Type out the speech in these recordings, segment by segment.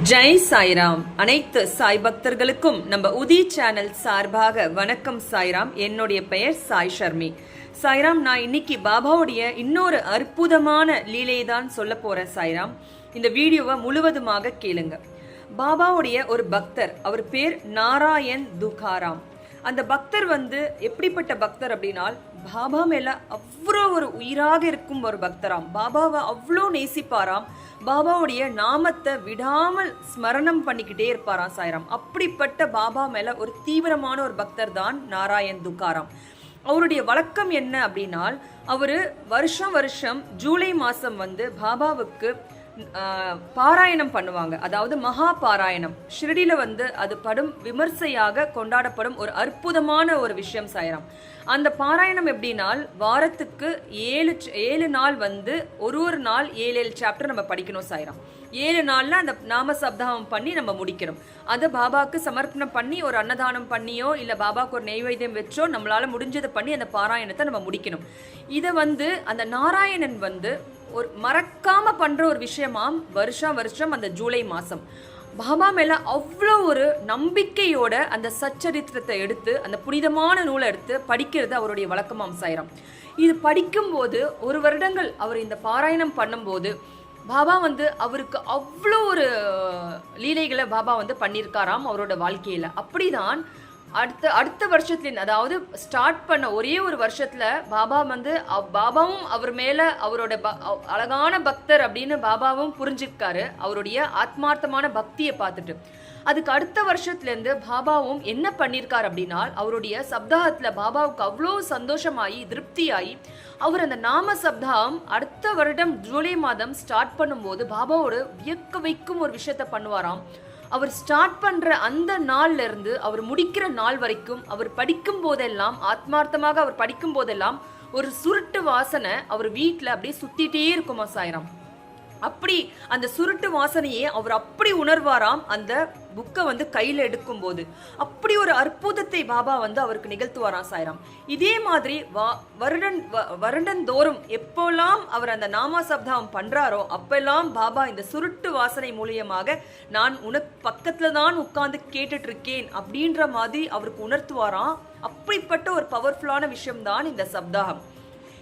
ஜெய் சாய்ராம். அனைத்து சாய் பக்தர்களுக்கும் நம்ம உதி சேனல் சார்பாக வணக்கம் சாய்ராம். என்னுடைய பெயர் சாய் ஷர்மி. சாய்ராம் நான் இன்னைக்கு பாபாவுடைய இன்னொரு அற்புதமான லீலையை தான் சொல்ல போறேன் சாய்ராம். இந்த வீடியோவை முழுவதுமாக கேளுங்க. பாபாவுடைய ஒரு பக்தர் அவர் பேர் நாராயண் துகாராம். அந்த பக்தர் வந்து எப்படிப்பட்ட பக்தர் அப்படின்னால் பாபா மேலே அவ்வளோ ஒரு உயிராக இருக்கும் ஒரு பக்தராம். பாபாவை அவ்வளோ நேசிப்பாராம். பாபாவுடைய நாமத்தை விடாமல் ஸ்மரணம் பண்ணிக்கிட்டே இருப்பாராம் சாய்ராம். அப்படிப்பட்ட பாபா மேலே ஒரு தீவிரமான ஒரு பக்தர் தான் நாராயண் துக்காராம். அவருடைய வழக்கம் என்ன அப்படின்னால் அவர் வருஷம் வருஷம் ஜூலை மாதம் வந்து பாபாவுக்கு பாராயணம் பண்ணுவாங்க. அதாவது மகா பாராயணம் ஷிரடியில் வந்து அது படும் விமர்சையாக கொண்டாடப்படும் ஒரு அற்புதமான ஒரு விஷயம் சாயரம். அந்த பாராயணம் எப்படினால் வாரத்துக்கு ஏழு ஏழு நாள் வந்து ஒரு ஒரு நாள் ஏழு ஏழு சாப்டர் நம்ம படிக்கணும் சாயரம். ஏழு நாள்ல அந்த நாம சப்தாவம் பண்ணி நம்ம முடிக்கணும். அதை பாபாக்கு சமர்ப்பணம் பண்ணி ஒரு அன்னதானம் பண்ணியோ இல்ல பாபாக்கு ஒரு நெய்வேத்தியம் வச்சோ நம்மளால முடிஞ்சதை பண்ணி அந்த பாராயணத்தை நம்ம முடிக்கணும். இதை வந்து அந்த நாராயணன் வந்து ஒரு மறக்காம பண்ற ஒரு விஷயமா வருஷம் வருஷம் அந்த ஜூலை மாசம். பாபா மேல அவ்வளோ ஒரு நம்பிக்கையோட அந்த சச்சரித்திரத்தை எடுத்து அந்த புனிதமான நூலை எடுத்து படிக்கிறது அவருடைய வழக்கமாம் சாயிரம். இது படிக்கும்போது ஒரு வருடங்கள் அவர் இந்த பாராயணம் பண்ணும்போது பாபா வந்து அவருக்கு அவ்வளோ ஒரு லீலைகளை பாபா வந்து பண்ணியிருக்காராம் அவரோட வாழ்க்கையில். அப்படிதான் அடுத்த அடுத்த வருஷத்துலேருந்து அதாவது ஸ்டார்ட் பண்ண ஒரே ஒரு வருஷத்தில் பாபா வந்து அவ்- பாபாவும் அவர் மேலே அவரோட ப- அழகான பக்தர் அப்படின்னு பாபாவும் புரிஞ்சுக்காரு அவருடைய ஆத்மார்த்தமான பக்தியை பார்த்துட்டு. அதுக்கு அடுத்த வருஷத்துலேருந்து பாபாவும் என்ன பண்ணியிருக்கார் அப்படின்னா அவருடைய சப்தாகத்தில் பாபாவுக்கு அவ்வளோ சந்தோஷமாகி திருப்தியாகி அவர் அந்த நாம சப்தாகம் அடுத்த வருடம் ஜூலை மாதம் ஸ்டார்ட் பண்ணும்போது பாபாவோட வியக்க வைக்கும் ஒரு விஷயத்த பண்ணுவாராம். அவர் ஸ்டார்ட் பண்ணுற அந்த நாள்ல இருந்து அவர் முடிக்கிற நாள் வரைக்கும் அவர் படிக்கும் போதெல்லாம் ஆத்மார்த்தமாக அவர் படிக்கும் போதெல்லாம் ஒரு சுருட்டு வாசனை அவர் வீட்டில் அப்படியே சுற்றிட்டே இருக்குமா சாயிரம்? அப்படி அந்த சுருட்டு வாசனையே அவர் அப்படி உணர்வாராம் அந்த புக்கை வந்து கையில் எடுக்கும்போது. அப்படி ஒரு அற்புதத்தை பாபா வந்து அவருக்கு நிகழ்த்துவாராம் சாய்ராம். இதே மாதிரி வா வருடன் வ- வருடந்தோறும் எப்போல்லாம் அவர் அந்த நாமா சப்தாம் பண்றாரோ அப்பெல்லாம் பாபா இந்த சுருட்டு வாசனை மூலியமாக நான் உனக்கு பக்கத்துல தான் உட்கார்ந்து கேட்டுட்டு இருக்கேன் அப்படின்ற மாதிரி அவருக்கு உணர்த்துவாராம். அப்படிப்பட்ட ஒரு பவர்ஃபுல்லான விஷயம் தான் இந்த சப்தாகம்.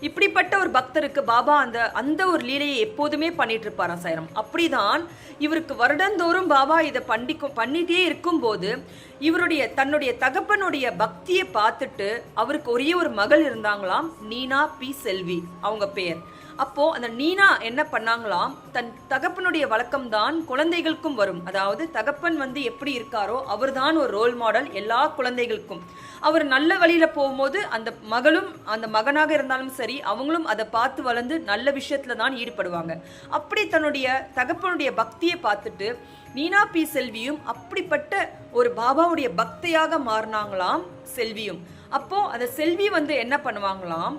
இப்படிப்பட்ட ஒரு பக்தருக்கு பாபா அந்த அந்த ஒரு லீலையை எப்போதுமே பண்ணிட்டு இருப்பாராம் சாயிரம். அப்படிதான் இவருக்கு வருடந்தோறும் பாபா இதை பண்டிக்கும் பண்ணிட்டே இருக்கும்போது இவருடைய தன்னுடைய தகப்பனுடைய பக்தியை பார்த்துட்டு அவருக்கு ஒரே ஒரு மகள் இருந்தாங்களாம் நீனா பி செல்வி அவங்க பெயர். அப்போ அந்த நீனா என்ன பண்ணாங்களாம்? தன் தகப்பனுடைய வழக்கம் தான் குழந்தைகளுக்கும் வரும். அதாவது தகப்பன் வந்து எப்படி இருக்காரோ அவர்தான் ஒரு ரோல் மாடல் எல்லா குழந்தைகளுக்கும். அவர் நல்ல வழியில போகும்போது அந்த மகளும் அந்த மகனாக இருந்தாலும் சரி அவங்களும் அதை பார்த்து வளர்ந்து நல்ல விஷயத்துல தான் ஈடுபடுவாங்க. அப்படி தன்னுடைய தகப்பனுடைய பக்தியை பார்த்துட்டு நீனா பி செல்வியும் அப்படிப்பட்ட ஒரு பாபாவுடைய பக்தையாக மாறினாங்களாம் செல்வியும். அப்போ அந்த செல்வி வந்து என்ன பண்ணுவாங்களாம்?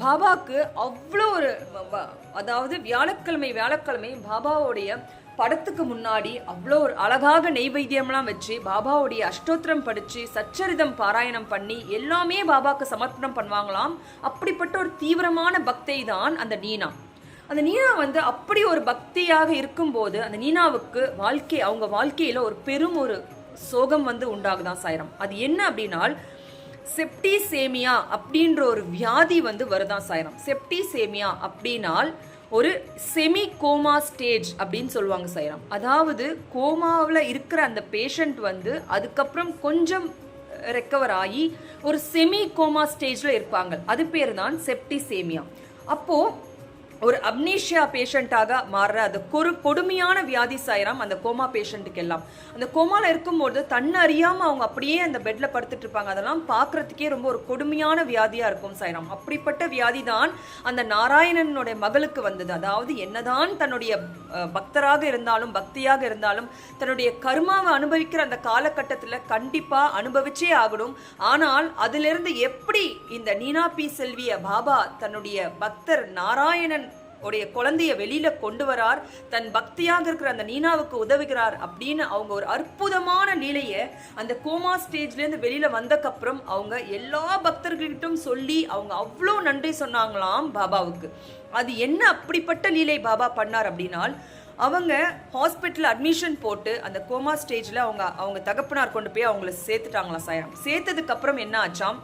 பாபாவுக்கு அவ்வளோ ஒரு அதாவது வியாழக்கிழமை வியாழக்கிழமை பாபாவுடைய படத்துக்கு முன்னாடி அவ்வளோ ஒரு அழகாக நெய்வேத்தியம்லாம் வச்சு பாபாவுடைய அஷ்டோத்திரம் படித்து சச்சரிதம் பாராயணம் பண்ணி எல்லாமே பாபாவுக்கு சமர்ப்பணம் பண்ணுவாங்களாம். அப்படிப்பட்ட ஒரு தீவிரமான பக்தை தான் அந்த நீனா. அந்த நீனா வந்து அப்படி ஒரு பக்தியாக இருக்கும்போது அந்த நீனாவுக்கு வாழ்க்கை அவங்க வாழ்க்கையில் ஒரு பெரும் ஒரு சோகம் வந்து உண்டாகுதான் சாயிரம். அது என்ன அப்படின்னா செப்டிசேமியா அப்படின்ற ஒரு வியாதி வந்து வருதான் சாயிரம்? செப்டிசேமியா அப்படின்னால் ஒரு செமி கோமா ஸ்டேஜ் அப்படின்னு சொல்லுவாங்க சாயிரம். அதாவது கோமாவில் இருக்கிற அந்த பேஷண்ட் வந்து அதுக்கப்புறம் கொஞ்சம் ரெக்கவர் ஆகி ஒரு செமி கோமா ஸ்டேஜில் இருப்பாங்க. அது பேர் தான் செப்டிசேமியா. அப்போது ஒரு அப்னீஷியா பேஷண்ட்டாக மாறுற அந்த கொரு கொடுமையான வியாதி சாயிரம் அந்த கோமா பேஷண்ட்டுக்கு எல்லாம் அந்த கோமால இருக்கும்போது தன்னை அறியாம அவங்க அப்படியே அந்த பெட்ல படுத்துட்டு இருப்பாங்க. அதெல்லாம் பார்க்கறதுக்கே ரொம்ப ஒரு கொடுமையான வியாதியா இருக்கும் சாயிரம். அப்படிப்பட்ட வியாதி தான் அந்த நாராயணனுடைய மகளுக்கு வந்தது. அதாவது என்னதான் தன்னுடைய பக்தராக இருந்தாலும் பக்தியாக இருந்தாலும் தன்னுடைய கர்மாவை அனுபவிக்கிற அந்த காலகட்டத்தில் கண்டிப்பா அனுபவிச்சே ஆகணும். ஆனால் அதிலிருந்து எப்படி இந்த நீனா பி செல்விய பாபா தன்னுடைய பக்தர் நாராயணன் உடைய குழந்தைய வெளியில கொண்டு வரார். தன் பக்தியாக இருக்கிற அந்த நீனாவுக்கு உதவுகிறார் அப்படின்னு அவங்க ஒரு அற்புதமான லீலையை அந்த கோமா ஸ்டேஜ்ல இருந்து வெளியில வந்தக்கப்புறம் அவங்க எல்லா பக்தர்கிட்டும் சொல்லி அவங்க அவ்வளோ நன்றி சொன்னாங்களாம் பாபாவுக்கு. அது என்ன அப்படிப்பட்ட லீலை பாபா பண்ணார் அப்படின்னால் அவங்க ஹாஸ்பிட்டல் அட்மிஷன் போட்டு அந்த கோமா ஸ்டேஜில் அவங்க அவங்க தகப்பனார் கொண்டு போய் அவங்கள சேர்த்துட்டாங்களாம் சாயம். சேர்த்ததுக்கப்புறம் என்ன ஆச்சாம்?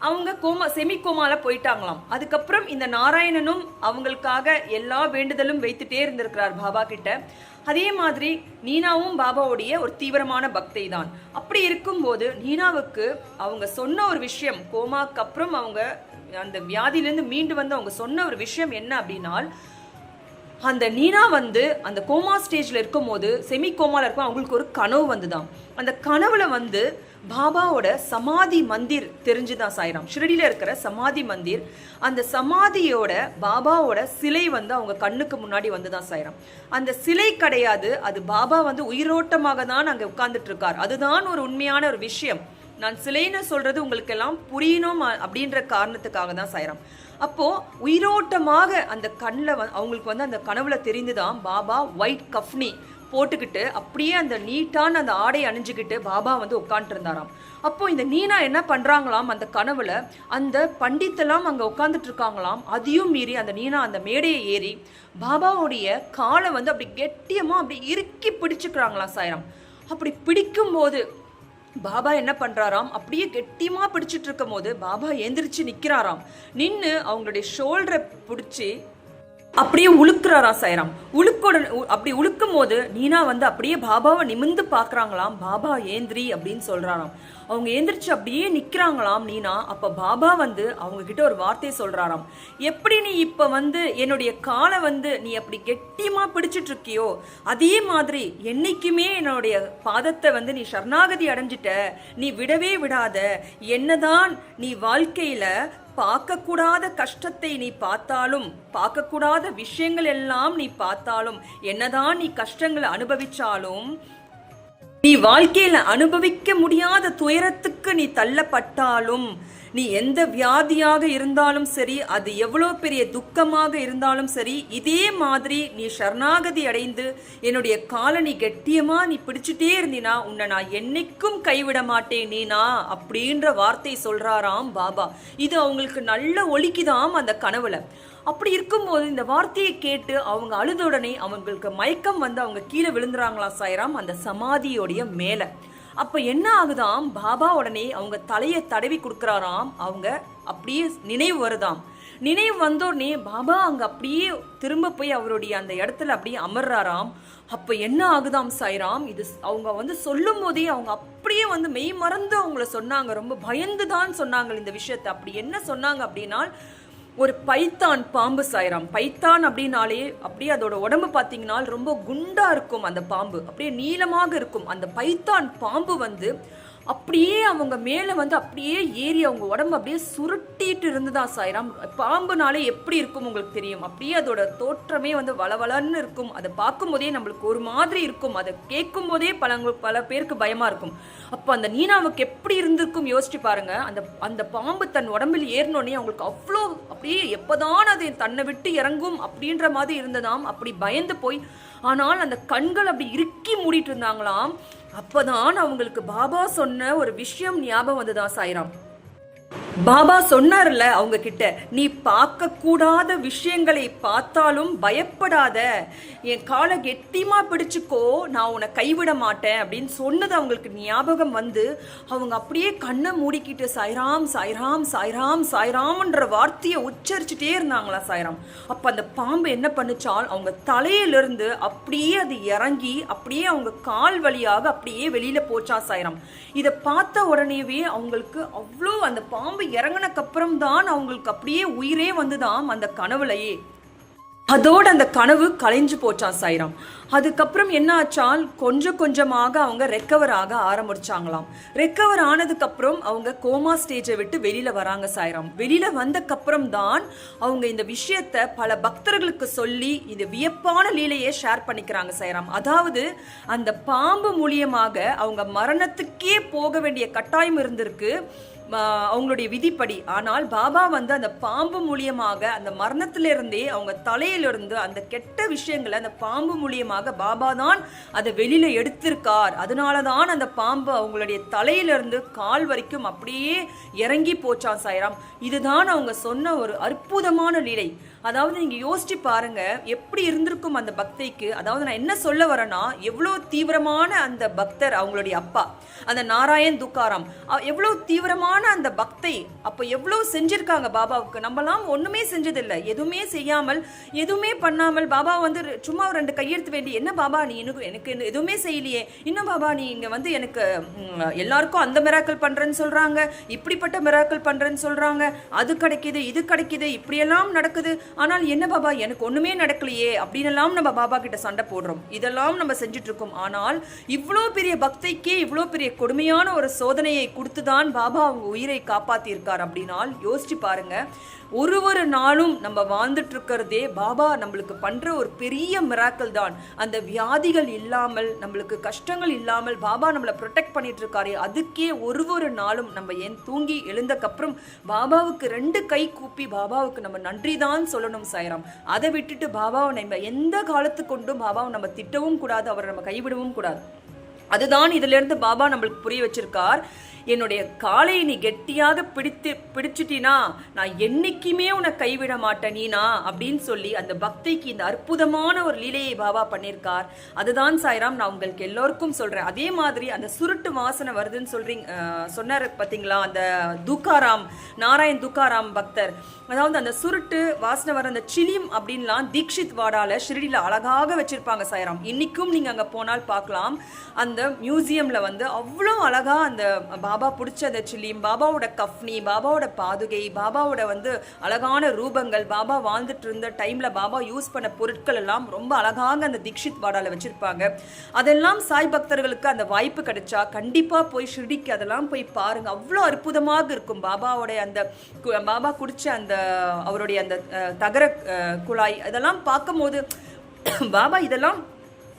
அவங்க கோமா செமி கோமால போயிட்டாங்களாம். அதுக்கப்புறம் இந்த நாராயணனும் அவங்களுக்காக எல்லா வேண்டுதலும் வைத்துட்டே இருந்திருக்கிறார் பாபா கிட்ட. அதே மாதிரி நீனாவும் பாபாவுடைய ஒரு தீவிரமான பக்தை தான் அப்படி இருக்கும்போது நீனாவுக்கு அவங்க சொன்ன ஒரு விஷயம் கோமாக்கு அப்புறம் அவங்க அந்த வியாதியிலேருந்து மீண்டு வந்து அவங்க சொன்ன ஒரு விஷயம் என்ன அப்படின்னா அந்த நீனா வந்து அந்த கோமா ஸ்டேஜில் இருக்கும்போது செமி கோமாவில் இருக்கும் அவங்களுக்கு ஒரு கனவு வந்துதான். அந்த கனவுல வந்து பாபாவோட சமாதி மந்திர் தெரிஞ்சுதான் சாய்ராம். ஷிரடியில இருக்கிற சமாதி மந்திர் அந்த சமாதியோட பாபாவோட சிலை வந்து அவங்க கண்ணுக்கு முன்னாடி வந்துதான் சாய்ராம். அந்த சிலை கிடையாது அது பாபா வந்து உயிரோட்டமாக தான் அங்க உட்கார்ந்துட்டு இருக்கார் அதுதான் ஒரு உண்மையான ஒரு விஷயம். நான் சிலைன்னு சொல்றது உங்களுக்கு எல்லாம் புரியணும் அப்படின்ற காரணத்துக்காக தான் சாய்ராம். அப்போ உயிரோட்டமாக அந்த கண்ணில் அவங்களுக்கு வந்து அந்த கனவுல தெரிந்துதான் பாபா ஒயிட் கஃப்னி போட்டுக்கிட்டு அப்படியே அந்த நீட்டான அந்த ஆடை அணிஞ்சுக்கிட்டு பாபா வந்து உட்காந்துருந்தாராம் அப்போ இந்த நீனா என்ன பண்ணுறாங்களாம் அந்த கனவுல அந்த பண்டித்தெல்லாம் அங்கே உட்காந்துட்டு இருக்காங்களாம் அதையும் மீறி அந்த நீனா அந்த மேடையை ஏறி பாபாவுடைய காலை வந்து அப்படி கெட்டியமாக அப்படி இறுக்கி பிடிச்சிக்கிறாங்களாம் சாயிரம். அப்படி பிடிக்கும்போது பாபா என்ன பண்ணுறாராம் அப்படியே கெட்டியமாக பிடிச்சிட்டு இருக்கும் போது பாபா எந்திரிச்சு நிற்கிறாராம் நின்று அவங்களுடைய ஷோல்டரை பிடிச்சி அப்படியே உழுக்கிறாரா சைராம் உழுக்கோட உ- அப்படி உழுக்கும் போது நீனா வந்து அப்படியே பாபாவை நிமிந்து பார்க்குறாங்களாம். பாபா ஏந்திரி அப்படின்னு சொல்றாராம். அவங்க ஏந்திரிச்சு அப்படியே நிக்கிறாங்களாம் நீனா. அப்ப பாபா வந்து அவங்க கிட்ட ஒரு வார்த்தையை சொல்றாராம். எப்படி நீ இப்ப வந்து என்னுடைய காலை வந்து நீ அப்படி கெட்டியமா பிடிச்சிட்டு இருக்கியோ அதே மாதிரி என்னைக்குமே என்னுடைய பாதத்தை வந்து நீ சரணாகதி அடைஞ்சிட்ட நீ விடவே விடாத. என்னதான் நீ வாழ்க்கையில பார்க்கக்கூடாத கஷ்டத்தை நீ பார்த்தாலும் பார்க்கக்கூடாத விஷயங்கள் எல்லாம் நீ பார்த்தாலும் என்னதான் நீ கஷ்டங்களை அனுபவிச்சாலும் நீ வாழ்க்கையில அனுபவிக்க முடியாத துயரத்துக்கு நீ தள்ளப்பட்டாலும் நீ எந்த வியாதியாக இருந்தாலும் சரி அது எவ்வளோ பெரிய துக்கமாக இருந்தாலும் சரி இதே மாதிரி நீ சரணாகதி அடைந்து என்னுடைய காலை நீ கெட்டியமா நீ பிடிச்சிட்டே இருந்தினா உன்னை நான் என்னைக்கும் கைவிட மாட்டேன் நீனா அப்படின்ற வார்த்தை சொல்றாராம் பாபா. இது அவங்களுக்கு நல்ல ஒலிக்குதாம் அந்த கனவுல. அப்படி இருக்கும்போது இந்த வார்த்தையை கேட்டு அவங்க அழுத உடனே அவங்களுக்கு மயக்கம் வந்து அவங்க கீழே விழுந்துறாங்களா சாயராம் அந்த சமாதியோடைய மேலே. அப்போ என்ன ஆகுதாம்? பாபா உடனே அவங்க தலையை தடவி கொடுக்குறாராம். அவங்க அப்படியே நினைவு வருதாம். நினைவு வந்தோடனே பாபா அங்கே அப்படியே திரும்ப போய் அவருடைய அந்த இடத்துல அப்படியே அமர்றாராம். அப்போ என்ன ஆகுதாம் சாய்ராம்? இது அவங்க வந்து சொல்லும் போதே அவங்க அப்படியே வந்து மெய் மறந்து அவங்கள சொன்னாங்க. ரொம்ப பயந்து தான் சொன்னாங்க இந்த விஷயத்தை. அப்படி என்ன சொன்னாங்க அப்படின்னா ஒரு பைத்தான் பாம்பு சாயிராம். பைத்தான் அப்படின்னாலே அப்படியே அதோட உடம்பு பார்த்தீங்கன்னா ரொம்ப குண்டா இருக்கும் அந்த பாம்பு. அப்படியே நீளமாக இருக்கும். அந்த பைத்தான் பாம்பு வந்து அப்படியே அவங்க மேலே வந்து அப்படியே ஏறி அவங்க உடம்பு அப்படியே சுருட்டிட்டு இருந்ததா சாய்ராம். பாம்புனாலே எப்படி இருக்கும் உங்களுக்கு தெரியும்? அப்படியே அதோட தோற்றமே வந்து வளவளன்னு இருக்கும். அதை பார்க்கும்போதே நம்மளுக்கு ஒரு மாதிரி இருக்கும். அதை கேட்கும் போதே பல பல பேருக்கு பயமா இருக்கும். அப்போ அந்த நீனாவுக்கு எப்படி இருந்திருக்கும் யோசிச்சு பாருங்க. அந்த அந்த பாம்பு தன் உடம்பில் ஏறினோடனே அவங்களுக்கு அவ்வளோ அப்படியே எப்போதான் அது தன்னை விட்டு இறங்கும் அப்படின்ற மாதிரி இருந்ததாம். அப்படி பயந்து போய் ஆனால் அந்த கண்கள் அப்படி இறுக்கி மூடிட்டு இருந்தாங்களாம். அப்பதான் அவங்களுக்கு பாபா சொன்ன ஒரு விஷயம் ஞாபகம் வந்ததா சாய்ராம்? பாபா சொன்னார்ல அவங்க கிட்ட நீ பார்க்க கூடாத விஷயங்களை பார்த்தாலும் பயப்படாத. என் காலை கெட்டிமா பிடிச்சுக்கோ நான் உன்னை கைவிட மாட்டேன். அப்படின்னு சொன்னது அவங்களுக்கு ஞாபகம் வந்து அவங்க அப்படியே கண்ணை மூடிக்கிட்டு சாய்ராம் சாய்ராம் சாய்ராம் சாய்ராம்ன்ற வார்த்தையை உச்சரிச்சுட்டே இருந்தாங்களா சாய்ராம்? அப்ப அந்த பாம்பு என்ன பண்ணுச்சால் அவங்க தலையிலிருந்து அப்படியே அது இறங்கி அப்படியே அவங்க கால் வழியாக அப்படியே வெளியில போச்சா சாய்ராம்? இதை பார்த்த உடனேவே அவங்களுக்கு அவ்வளோ அந்த பாம்பு இறங்கினக்கப்புறம் தான் அவங்களுக்கு அப்படியே உயிரே வந்துதாம் அந்த கனவுலையே. அதோட அந்த கனவு கலைஞ்சு போச்சான் சாய்ராம். அதுக்கப்புறம் என்ன ஆச்சால் கொஞ்சம் கொஞ்சமாக அவங்க ரெக்கவர் ஆக ஆரம்பிச்சாங்களாம். ரெக்கவர் ஆனதுக்கப்புறம் அவங்க கோமா ஸ்டேஜை விட்டு வெளியில் வராங்க சாய்ராம். வெளியில் வந்தக்கப்புறம் தான் அவங்க இந்த விஷயத்த பல பக்தர்களுக்கு சொல்லி இந்த வியப்பான லீலையை ஷேர் பண்ணிக்கிறாங்க சாய்ராம். அதாவது அந்த பாம்பு மூலியமாக அவங்க மரணத்துக்கே போக வேண்டிய கட்டாயம் இருந்திருக்கு. அவங்களுடைய விதிப்படி. ஆனால் பாபா வந்து அந்த பாம்பு மூலியமாக அந்த மரணத்திலிருந்தே அவங்க தலையிலிருந்து அந்த கெட்ட விஷயங்களை அந்த பாம்பு மூலியமாக பாபா தான் அதை வெளியில எடுத்திருக்கார். அதனால தான் அந்த பாம்பு அவங்களுடைய தலையிலிருந்து கால் வரைக்கும் அப்படியே இறங்கி போச்சான் சாய்ராம். இதுதான் அவங்க சொன்ன ஒரு அற்புதமான நிலை அதாவது நீங்க யோசிச்சு பாருங்க எப்படி இருந்திருக்கும் அந்த பக்தைக்கு. அதாவது நான் என்ன சொல்ல வரேன்னா எவ்வளவு தீவிரமான அந்த பக்தர் அவங்களுடைய அப்பா. அந்த நாராயண் துக்காராம். எவ்வளோ எவ்வளவு தீவிரமான அந்த பக்தை. அப்ப எவ்வளவு செஞ்சிருக்காங்க பாபாவுக்கு. நம்மலாம் ஒண்ணுமே செஞ்சதில்லை. எதுவுமே செய்யாமல் எதுவுமே பண்ணாமல் பாபா வந்து சும்மா ஒரு ரெண்டு கையெழுத்து வேண்டி என்ன பாபா நீ எனக்கு எனக்கு எதுவுமே செய்யலையே. இன்னும் பாபா நீ இங்க வந்து எனக்கு எல்லாருக்கும் அந்த மிராக்கள் பண்றேன்னு சொல்றாங்க. இப்படிப்பட்ட மிராக்கள் பண்றேன்னு சொல்றாங்க. அது கிடைக்குது இது கிடைக்குது இப்படியெல்லாம் நடக்குது. ஆனால் என்ன பாபா எனக்கு ஒண்ணுமே நடக்கலையே அப்படின்னு நம்ம பாபா கிட்ட சண்டை போடுறோம். இதெல்லாம் நம்ம செஞ்சுட்டு இருக்கோம். ஆனால் இவ்வளோ பெரிய பக்தைக்கே இவ்வளோ பெரிய கொடுமையான ஒரு சோதனையை கொடுத்துதான் பாபா அவங்க உயிரை காப்பாற்றியிருக்கார் அப்படின்னால் யோசிச்சு பாருங்க. ஒரு ஒரு நாளும் நம்ம வாழ்ந்துட்டு இருக்கிறதே பாபா நம்மளுக்கு பண்ணுற ஒரு பெரிய மிராக்கள் தான். அந்த வியாதிகள் இல்லாமல் நம்மளுக்கு கஷ்டங்கள் இல்லாமல் பாபா நம்மளை ப்ரொடெக்ட் பண்ணிட்டு இருக்காரு அதுக்கே ஒரு ஒரு நாளும் நம்ம ஏன் தூங்கி எழுந்தக்கப்புறம் பாபாவுக்கு ரெண்டு கை கூப்பி பாபாவுக்கு நம்ம நன்றி தான் சொல்லணும் சைராம் அதை விட்டுட்டு பாபாவை நம்ம எந்த காலத்து கொண்டும் பாபாவை நம்ம திட்டவும் கூடாது அவரை நம்ம கைவிடவும் கூடாது. அதுதான் இதிலிருந்து பாபா நம்மளுக்கு புரிய வச்சிருக்கார். என்னுடைய காலை நீ கெட்டியாக பிடித்து பிடிச்சிட்டினா நான் என்னைக்குமே உன்னை கைவிட மாட்டேன் நீனா? அப்படின்னு சொல்லி அந்த பக்திக்கு இந்த அற்புதமான ஒரு லீலையை பாபா பண்ணியிருக்கார் அதுதான் சாய்ராம் நான் உங்களுக்கு எல்லோருக்கும் சொல்றேன். அதே மாதிரி அந்த சுருட்டு வாசனை வருதுன்னு சொல்றீங்க சொன்னார் பார்த்தீங்களா அந்த துக்காராம் நாராயண் துக்காராம் பக்தர். அதாவது அந்த சுருட்டு வாசனை வர அந்த சிலிம் அப்படின்லாம் தீக்ஷித் வாடால ஷிரடியில் அழகாக வச்சிருப்பாங்க சாய்ராம். இன்னைக்கும் நீங்க அங்க போனால் பார்க்கலாம். அந்த அந்த மியூசியமில் வந்து அவ்வளோ அழகாக அந்த பாபா பிடிச்ச அந்த சில்லியும் பாபாவோட கஃப்னி பாபாவோட பாதுகை பாபாவோட வந்து அழகான ரூபங்கள் பாபா வாழ்ந்துட்டு இருந்த டைமில் பாபா யூஸ் பண்ண பொருட்கள் எல்லாம் ரொம்ப அழகாக அந்த தீக்ஷித் வாடாவில் வச்சுருப்பாங்க. அதெல்லாம் சாய் பக்தர்களுக்கு அந்த வாய்ப்பு கிடைச்சா கண்டிப்பாக போய் ஷிர்டிக்கு அதெல்லாம் போய் பாருங்கள் அவ்வளோ அற்புதமாக இருக்கும் பாபாவோடைய அந்த கு- பாபா குடிச்ச அந்த அவருடைய அந்த தகர குழாய் அதெல்லாம் பார்க்கும்போது பாபா இதெல்லாம்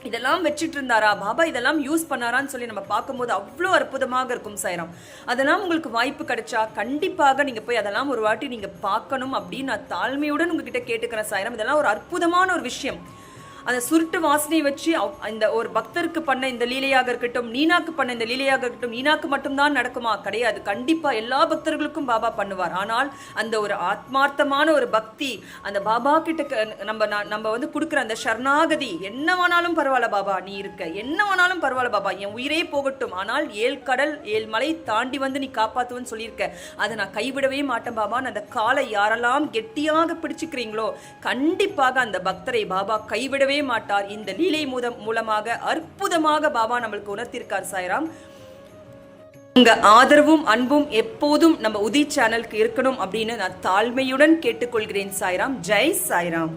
இதெல்லாம் வச்சுட்டு இருந்தாரா பாபா இதெல்லாம் யூஸ் பண்ணாரான்னு சொல்லி நம்ம பார்க்கும்போது அவ்வளோ அற்புதமாக இருக்கும் சாய்ராம். அதெல்லாம் உங்களுக்கு வாய்ப்பு கிடைச்சா கண்டிப்பாக நீங்கள் போய் அதெல்லாம் ஒரு வாட்டி நீங்கள் பார்க்கணும் அப்படின்னு நான் தாழ்மையுடன் உங்ககிட்ட கேட்டுக்கிறேன் சாய்ராம். இதெல்லாம் ஒரு அற்புதமான ஒரு விஷயம். அந்த சுருட்டு வாசனை வச்சு அவ்- இந்த ஒரு பக்தருக்கு பண்ண இந்த லீலையாக இருக்கட்டும் நீனாக்கு பண்ண இந்த லீலையாக இருக்கட்டும் நீனாக்கு மட்டும்தான் நடக்குமா? கிடையாது. கண்டிப்பா எல்லா பக்தர்களுக்கும் பாபா பண்ணுவார். ஆனால் அந்த ஒரு ஆத்மார்த்தமான ஒரு பக்தி அந்த பாபா கிட்ட க- நம்ம நம்ம வந்து கொடுக்குற அந்த சரணாகதி என்ன வேணாலும் பரவாயில்ல பாபா நீ இருக்க. என்ன வேணாலும் பரவாயில்ல பாபா என் உயிரே போகட்டும். ஆனால் ஏழ் கடல் ஏழ் மலை தாண்டி வந்து நீ காப்பாத்துவன்னு சொல்லியிருக்க. அதை நான் கைவிடவே மாட்டேன் பாபா. அந்த காலை யாரெல்லாம் கெட்டியாக பிடிச்சிக்கிறீங்களோ கண்டிப்பாக அந்த பக்தரை பாபா கைவிடவே மாட்டார். இந்த லீலை மூலம் மூலமாக அற்புதமாக பாபா நம்மளுக்கு உணர்த்திருக்கார் சாய்ராம். உங்க ஆதரவும் அன்பும் எப்போதும் நம்ம உதி சேனலுக்கு இருக்கணும் அப்படின்னு நான் தாழ்மையுடன் கேட்டுக்கொள்கிறேன் சாய்ராம். ஜெய் சாய்ராம்.